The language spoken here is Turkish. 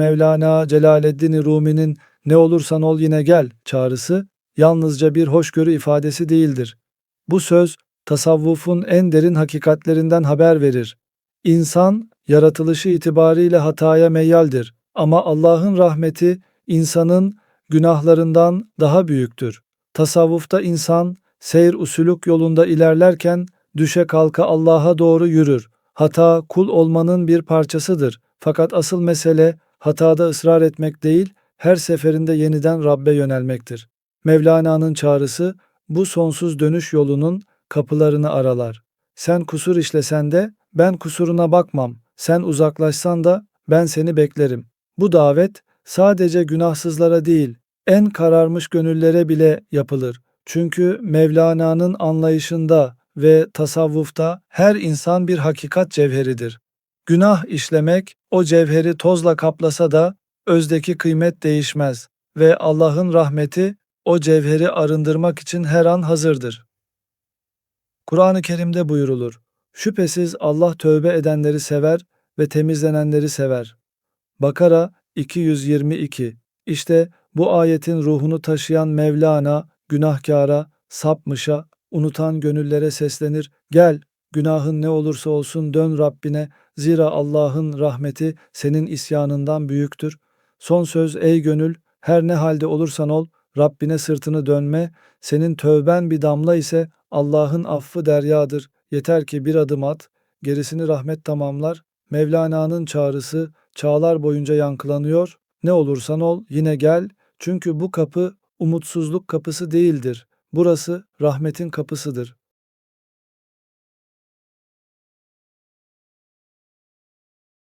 Mevlana Celaleddin Rumi'nin ne olursan ol yine gel çağrısı yalnızca bir hoşgörü ifadesi değildir. Bu söz tasavvufun en derin hakikatlerinden haber verir. İnsan yaratılışı itibariyle hataya meyyaldir ama Allah'ın rahmeti insanın günahlarından daha büyüktür. Tasavvufta insan seyr usulük yolunda ilerlerken düşe kalka Allah'a doğru yürür. Hata kul olmanın bir parçasıdır. Fakat asıl mesele hatada ısrar etmek değil, her seferinde yeniden Rabbe yönelmektir. Mevlana'nın çağrısı bu sonsuz dönüş yolunun kapılarını aralar. Sen kusur işlesen de ben kusuruna bakmam. Sen uzaklaşsan da ben seni beklerim. Bu davet sadece günahsızlara değil, en kararmış gönüllere bile yapılır. Çünkü Mevlana'nın anlayışında ve tasavvufta her insan bir hakikat cevheridir. Günah işlemek o cevheri tozla kaplasa da özdeki kıymet değişmez ve Allah'ın rahmeti o cevheri arındırmak için her an hazırdır. Kur'an-ı Kerim'de buyurulur. Şüphesiz Allah tövbe edenleri sever ve temizlenenleri sever. Bakara 222 İşte bu ayetin ruhunu taşıyan Mevlana, günahkara, sapmışa, unutan gönüllere seslenir. Gel, günahın ne olursa olsun dön Rabbine. Zira Allah'ın rahmeti senin isyanından büyüktür. Son söz ey gönül, her ne halde olursan ol, Rabbine sırtını dönme. Senin tövben bir damla ise Allah'ın affı deryadır. Yeter ki bir adım at, gerisini rahmet tamamlar. Mevlana'nın çağrısı çağlar boyunca yankılanıyor. Ne olursan ol yine gel. Çünkü bu kapı umutsuzluk kapısı değildir. Burası rahmetin kapısıdır.